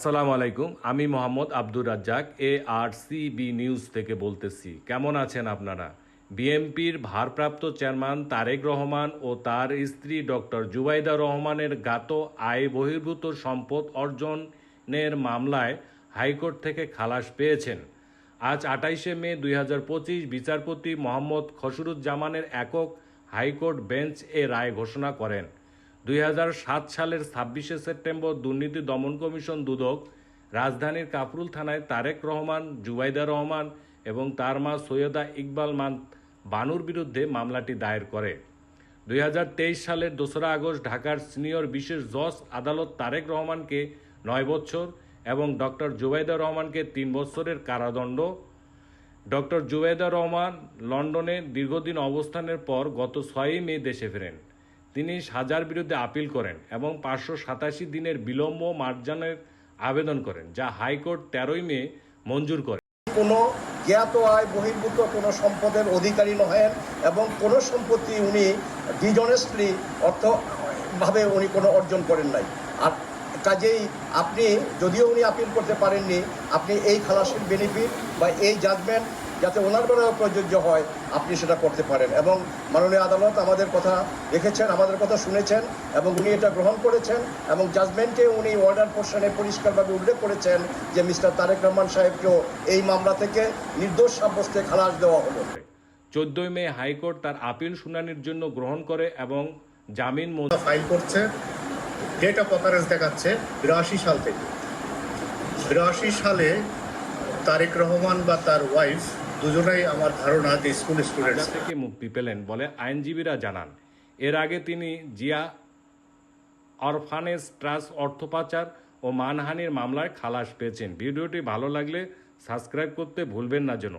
আসসালামু আলাইকুম, আমি Mohammad Abdur Razzak, A R B news থেকে বলতেছি। কেমন আছেন আপনারা? বিএমপির ভারপ্রাপ্ত চেয়ারম্যান তারেক রহমান ও তার স্ত্রী ডক্টর জুবাইদা রহমানের গাত আয় বহির্ভূত সম্পদ অর্জনের মামলায় হাইকোর্ট থেকে খালাস পেয়েছেন। আজ আটাইশে মে দুই হাজার পঁচিশ বিচারপতি মোহাম্মদ খসরুজ্জামানের একক হাইকোর্ট বেঞ্চ এ রায় ঘোষণা করেন। দুই হাজার সাত সালের ছাব্বিশে সেপ্টেম্বর দুর্নীতি দমন কমিশন দুদক রাজধানীর কাফরুল থানায় তারেক রহমান, জুবাইদা রহমান এবং তার মা সৈয়দা ইকবাল মান বানুর বিরুদ্ধে মামলাটি দায়ের করে। দুই হাজার তেইশ সালের দোসরা আগস্ট ঢাকার সিনিয়র বিশেষ জজ আদালত তারেক রহমানকে নয় বছর এবং ডক্টর জুবাইদা রহমানকে তিন বছরের কারাদণ্ড। ডক্টর জুবেদা রহমান লন্ডনে দীর্ঘদিন অবস্থানের পর গত ছয়ই মে দেশে ফেরেন। তিনি সাজার বিরুদ্ধে আপিল করেন এবং পাঁচশো সাতাশি দিনের বিলম্ব মার্জানের আবেদন করেন, যা হাইকোর্ট তেরোই মে মঞ্জুর করে। কোনো জ্ঞাত আয় বহির্ভূত কোনো সম্পদের অধিকারী নহেন এবং কোনো সম্পত্তি উনি ডিজনেস্টলি অর্থভাবে উনি কোনো অর্জন করেন নাই। আর কাজেই আপনি, যদিও উনি আপিল করতে পারেননি, আপনি এই খালাসির বেনিফিট বা এই জাজমেন্ট যাতে ওনার বেলায় প্রযোজ্য হয় আপনি সেটা করতে পারেন। এবং মাননীয় আদালত আমাদের কথা রেখেছেন আমাদের কথা শুনেছেন এবং উনি এটা গ্রহণ করেছেন এবং জাজমেন্টে উনি অর্ডার পোর্শনে পরিষ্কারভাবে উল্লেখ করেছেন যে মিস্টার তারেক রহমান সাহেবকেও এই মামলা থেকে নির্দোষ সাব্যস্তে খালাস দেওয়া হলো। চোদ্দই মে হাইকোর্ট তার আপিল শুনানির জন্য গ্রহণ করে এবং জামিন মঞ্জুর ফাইল করছে। ডেট অফ অকারেন্স দেখাচ্ছে বিরাশি সাল থেকে। বিরাশি সালে তারেক রহমান বা তার ওয়াইফ দুজনেই আমার ধারণা যে স্কুল স্টুডেন্ট থেকে মুক্তি পেলেন বলে আইনজীবীরা জানান। এর আগে তিনি জিয়া, অরফানেজ ট্রাস্ট অর্থ পাচার ও মানহানির মামলায় খালাস পেয়েছেন। ভিডিওটি ভালো লাগলে সাবস্ক্রাইব করতে ভুলবেন না যেন